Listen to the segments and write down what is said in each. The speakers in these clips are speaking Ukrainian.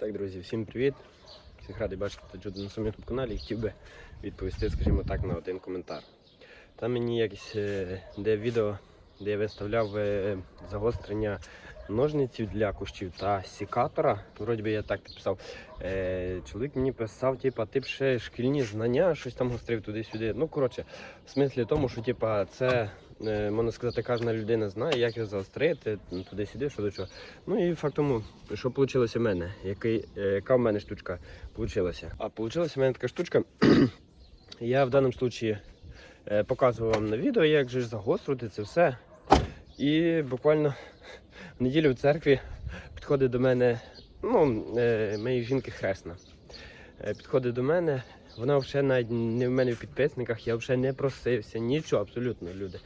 Так, друзі, всім привіт. Всіх радий бачити Джуду на своєму каналі і хотів би відповісти, скажімо так, на один коментар. Там мені якесь е, де відео, де я виставляв е, загострення ножниців для кущів та сікатора. Вроді би я так підписав. Е, чоловік мені писав, типа, ти б ще шкільні знання, щось там гострив туди-сюди. Ну, коротше, в смислі тому, що типа, це, можна сказати, кожна людина знає, як його заострити, ну, туди-сюди, що до чого. Ну і факт тому, що вийшло в мене, який, е, яка в мене штучка вийшла. А вийшла в мене така штучка. Я в даному випадку е, показував вам на відео, як же загострити це все. І буквально в неділю в церкві підходить до мене, ну, е, моєї жінки хресна. Е, Підходить до мене, вона взагалі навіть не в мене в підписниках, я взагалі не просився, нічого абсолютно, люди.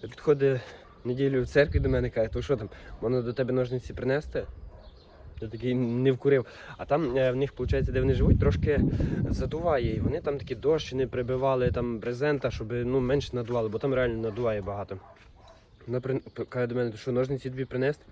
Підходить неділю в церкві до мене каже, то що там, можна до тебе ножниці принести? Я такий не вкурив. А там е, в них, виходить, де вони живуть, трошки задуває. І вони там такі дощі не прибивали, там брезента, щоб ну, менше надували, бо там реально надуває багато. Вона каже до мене, «То що ножниці тобі принести?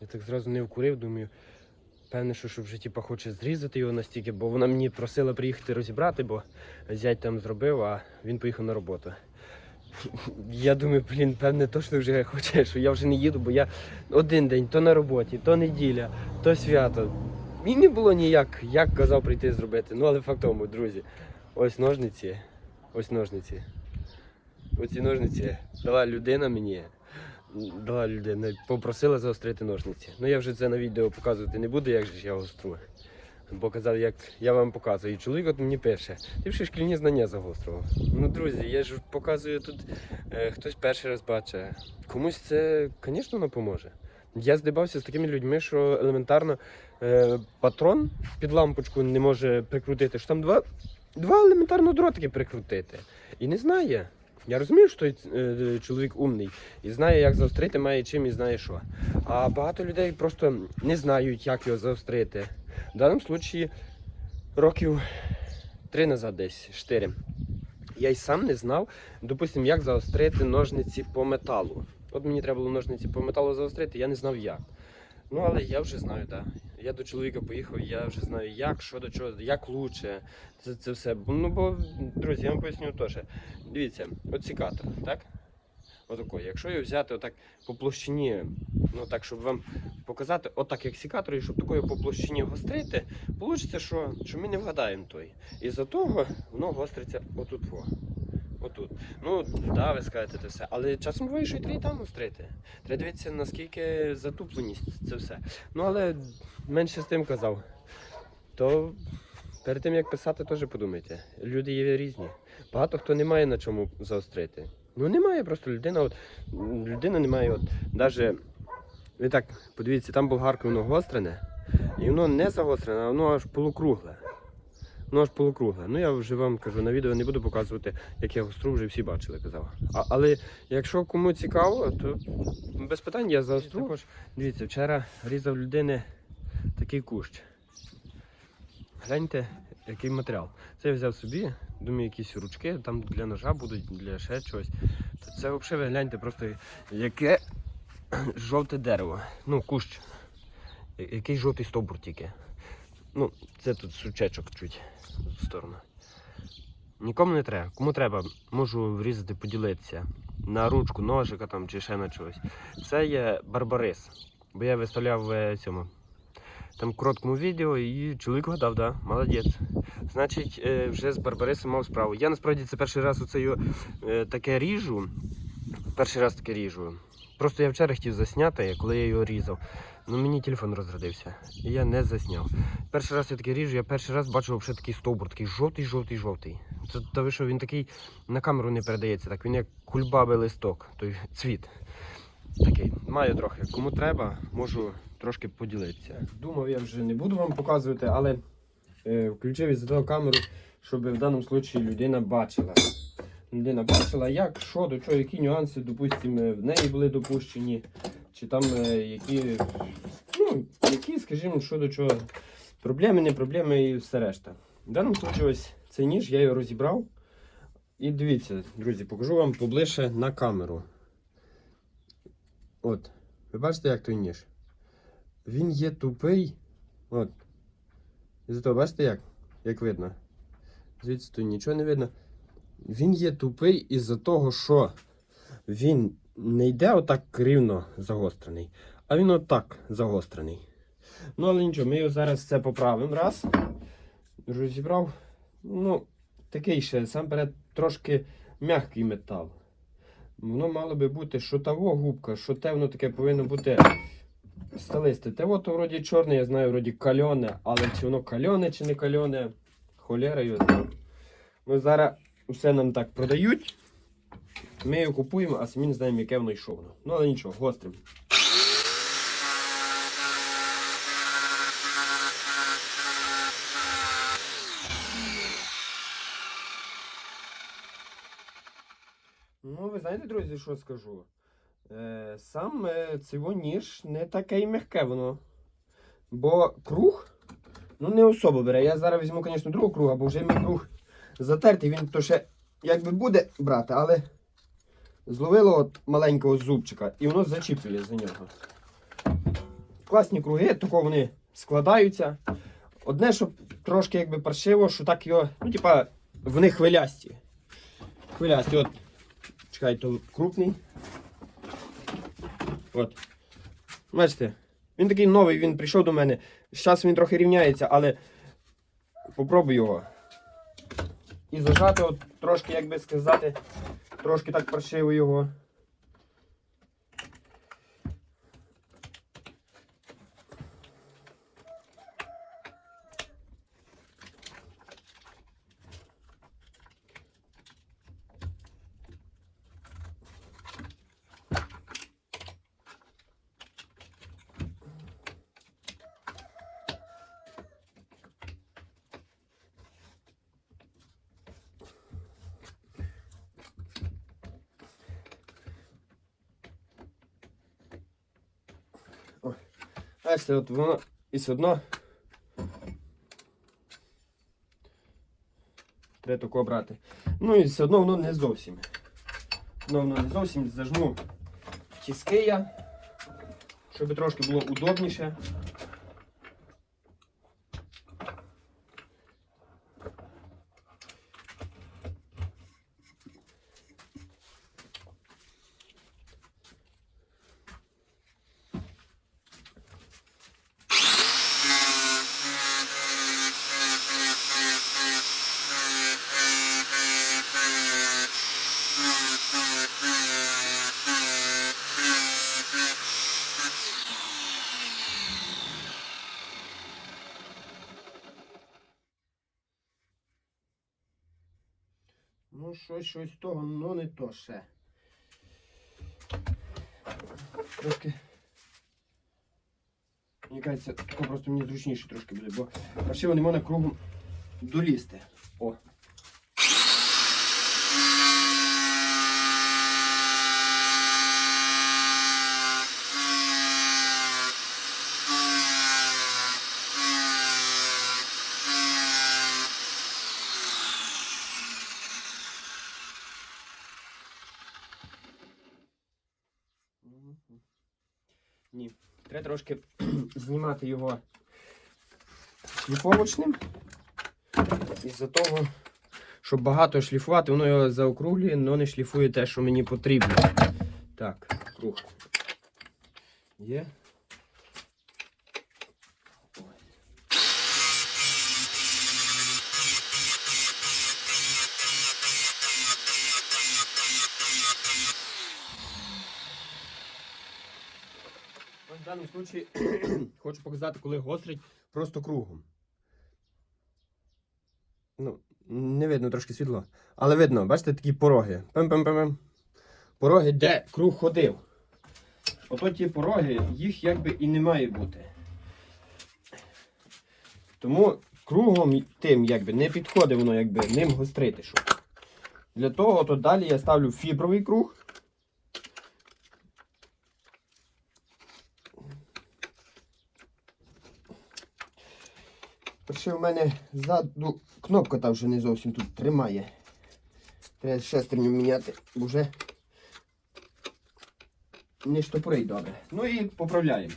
Я так зразу не вкурив, думаю. Певне, що, що вже типу, хоче зрізати його настільки, бо вона мені просила приїхати розібрати, бо зять там зробив, а він поїхав на роботу. Я думаю, блін, певне, точно вже хоче, що я вже не їду, бо я один день то на роботі, то неділя, то свято. І не було ніяк, як казав прийти зробити. Ну, але факт друзі, ось ножниці, ось ножниці. Оці ножниці дала людина мені. Дала людина, попросила заострити ножниці. Ну я вже це на відео показувати не буду, як же я гострую. Бо казав, як я вам показую. І чоловік от мені пише, ти вже шкільні знання загострював. Ну, друзі, я ж показую тут, е, хтось перший раз бачить. Комусь це, звісно, не поможе. Я здибався з такими людьми, що елементарно е, патрон під лампочку не може прикрутити. Що там два, два елементарно дротики прикрутити. І не знає. Я розумію, що той е, чоловік умний і знає, як заострити, має чим і знає що. А багато людей просто не знають, як його заострити. В даному випадку років три назад, десь чотири. Я й сам не знав, допустим, як заострити ножниці по металу. От мені треба було ножниці по металу заострити, я не знав як. Ну, але я вже знаю, так. Я до чоловіка поїхав, я вже знаю, як, що до чого, як лучше. Це, це все. Ну, бо, друзі, я вам поясню теж. Дивіться, от сікатор, так? Отако. Якщо його взяти отак по площині, ну так, щоб вам показати, отак як сікатор, і щоб такою по площині гострити, вийде, що, що ми не вгадаємо той. І за того воно гостриться отут. Во. Отут. Ну, да, ви скажете це все. Але часом буває, що і і там гострити. Треба дивитися, наскільки затупленість це все. Ну, але менше з тим казав. То перед тим як писати, теж подумайте. Люди є різні. Багато хто не має на чому заострити. Ну немає просто людина, от людина не має, от навіть ви так подивіться, там болгарка воно гострене, і воно не загострене, а воно аж полукругле. Воно аж полукругле. Ну я вже вам кажу, на відео не буду показувати, як я гостру, вже всі бачили, казав. А, але якщо кому цікаво, то без питань я заостру. Також, дивіться, вчора різав людини такий кущ. Гляньте, який матеріал. Це я взяв собі, думаю, якісь ручки, там для ножа будуть, для ще чогось. То це взагалі ви гляньте просто яке жовте дерево. Ну, кущ. Який жовтий стовбур тільки. Ну, це тут сучечок чуть в сторону. Нікому не треба. Кому треба, можу врізати, поділитися. На ручку, ножика там чи ще на чогось. Це є барбарис. Бо я виставляв в цьому там короткому відео і чоловік гадав, да, молодець. Значить, е, вже з барбарисом мав справу. Я насправді це перший раз оце е, таке ріжу. Перший раз таке ріжу. Просто я вчора хотів засняти, коли я його різав. Ну мені телефон розрядився. І я не засняв. Перший раз я таке ріжу, я перший раз бачив взагалі такий стовбур, такий жовтий, жовтий, жовтий. Це та ви що він такий на камеру не передається, так він як кульбабий листок, той цвіт. Такий. Маю трохи. Кому треба, можу трошки поділитися. Думав, я вже не буду вам показувати, але е, включив із того камеру, щоб в даному випадку людина бачила. Людина бачила, як, що, до чого, які нюанси, допустимо, в неї були допущені, чи там е, які, ну, які, скажімо, що до чого, проблеми, не проблеми і все решта. В даному випадку ось цей ніж, я його розібрав. І дивіться, друзі, покажу вам поближче на камеру. От, ви бачите, як той ніж? Він є тупий. От, І зато бачите як? Як видно? Звідси тут нічого не видно. Він є тупий із-за того, що він не йде отак рівно загострений, а він отак загострений. Ну, але нічого, ми його зараз це поправимо. Раз. Розібрав. Ну, такий ще, сам перед трошки м'який метал. Воно мало би бути, що того губка, що те воно таке повинно бути сталисте. Те от вроді чорне, я знаю, вроді кальоне, але чи воно кальоне, чи не кальоне, холєра його знає. Ми зараз все нам так продають. Ми його купуємо, а самі не знаємо, яке воно йшов. Ну, але нічого, гострим. Ну, ви знаєте, друзі, що скажу? Е, сам е, цього ніж не таке й м'яке воно. Бо круг, ну не особо бере. Я зараз візьму, звісно, другого круга, бо вже мій круг затертий, він то ще якби буде брати, але зловило от маленького зубчика і воно зачіплює за нього. Класні круги, тако вони складаються. Одне, що трошки якби паршиво, що так його, ну, типа, вони хвилясті. Хвилясті, от. Чекай, то крупний. От. Бачите, він такий новий, він прийшов до мене. Зараз він трохи рівняється, але попробуй його. І зажати, от трошки, як би сказати, трошки так паршиво його. Бачите, от воно і все одно. Треба тако брати. Ну і все одно воно не зовсім. Воно воно не зовсім зажму тіски я, щоб трошки було удобніше. Ну, щось, щось того, ну не то ще. Трошки. Мені кажеться, тако просто мені зручніше трошки буде, бо паршиво не можна кругом долізти. О. трошки знімати його шліфовочним. Із-за того, щоб багато шліфувати, воно його заокруглює, але не шліфує те, що мені потрібно. Так, круг. Є. В даному случаї хочу показати, коли гострить просто кругом. Ну, не видно трошки світло. Але видно, бачите, такі пороги. Пем-пем-пем. Пороги, де круг ходив. Ото ті пороги, їх якби і не має бути. Тому кругом тим якби не підходить воно якби ним гострити. Щоб. Для того то далі я ставлю фібровий круг. Ну, ще в мене ззаду кнопка та вже не зовсім тут тримає. Треба шестерню міняти, бо вже не штопорить добре. Ну і поправляємо.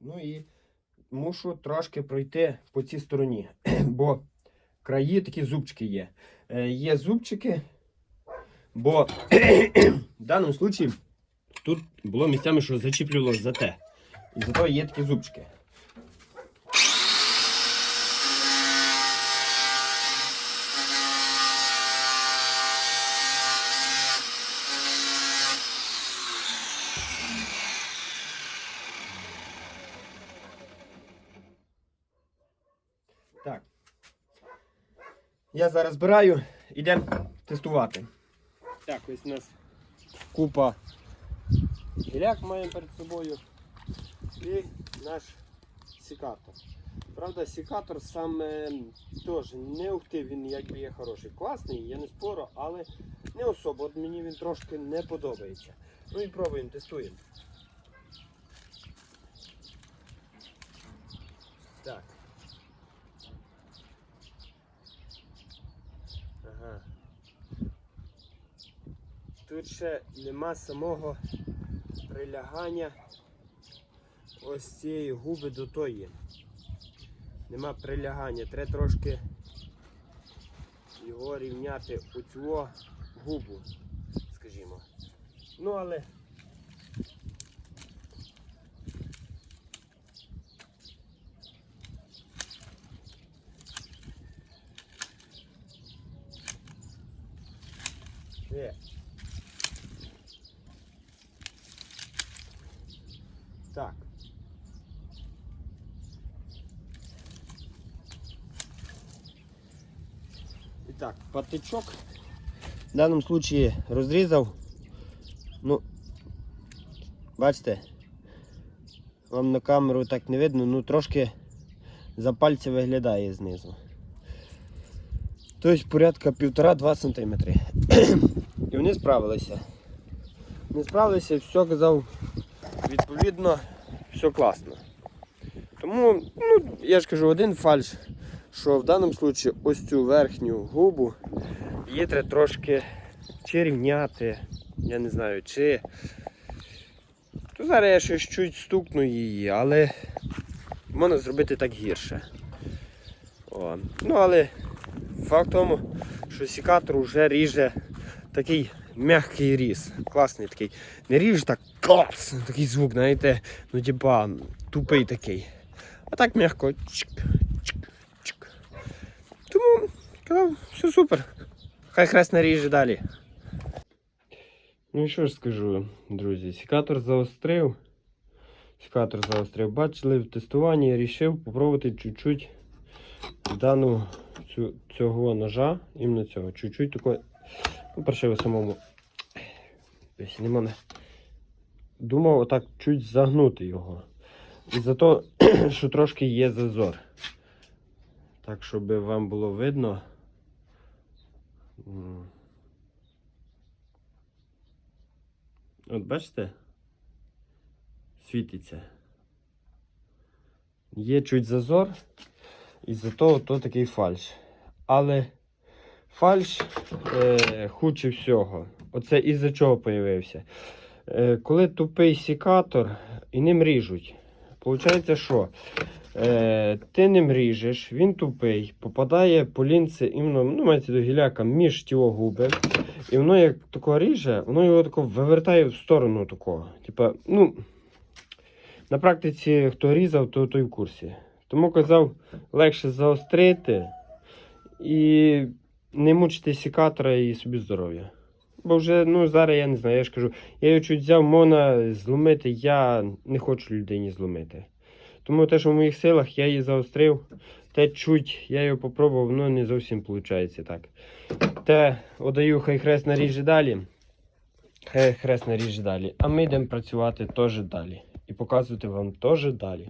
Ну і мушу трошки пройти по цій стороні, бо краї такі зубчики є. Е, є зубчики, бо в даному случаї тут було місцями, що зачіплювало за те. І зато є такі зубчики. Так. Я зараз збираю, йдемо тестувати. Так, ось у нас купа гіляк маємо перед собою і наш сікатор. Правда, сікатор саме теж не ух ти, він якби є хороший. Класний, я не спору, але не особо. От мені він трошки не подобається. Ну і пробуємо, тестуємо. Так. Ага. Тут ще нема самого прилягання ось цієї губи до тої. Нема прилягання. Треба трошки його рівняти у цю губу, скажімо. Ну але Є. Так. І так, патичок в даному случаї розрізав. Ну, бачите, вам на камеру так не видно, ну трошки за пальці виглядає знизу. Тобто порядка 1,5-2 см. І вони справилися. Не справилися, все казав, відповідно, все класно. Тому, ну, я ж кажу, один фальш, що в даному випадку ось цю верхню губу її треба трошки чи рівняти, я не знаю, чи. То зараз я щось чуть стукну її, але можна зробити так гірше. О. Ну, але факт тому, що сікатор вже ріже такий м'який різ. Класний такий. Не ріже так клац, такий звук, знаєте, ну типа тупий такий. А так м'яко. Тому казав, все супер. Хай хрест наріже далі. Ну і що ж скажу, друзі, сікатор заострив. Сікатор заострив. Бачили в тестуванні, я вирішив спробувати чуть-чуть дану цю, цього ножа, іменно цього, чуть-чуть такої. Ну, перше самому. Десь не мене. Думав отак чуть загнути його. І за то, що трошки є зазор. Так, щоб вам було видно. От бачите? Світиться. Є чуть зазор, і зато то такий фальш. Але фальш е, худше всього. Оце із-за чого появився. Е, коли тупий сікатор і ним ріжуть. Получається, що е, ти ним ріжеш, він тупий, попадає по лінці іменно, ну, мається до гіляка між ті губи. І воно як тако ріже, воно його тако вивертає в сторону такого. Типа, ну, на практиці, хто різав, то той в курсі. Тому казав, легше заострити і не мучити сікатора і собі здоров'я. Бо вже, ну, зараз я не знаю, я ж кажу, я його чуть взяв, можна зломити, я не хочу людині зломити. Тому те, що в моїх силах, я її заострив. Те чуть, я його попробував, воно не зовсім виходить так. Те одаю, хай хрест наріже далі. Хай хрест наріже далі. А ми йдемо працювати теж далі. І показувати вам теж далі.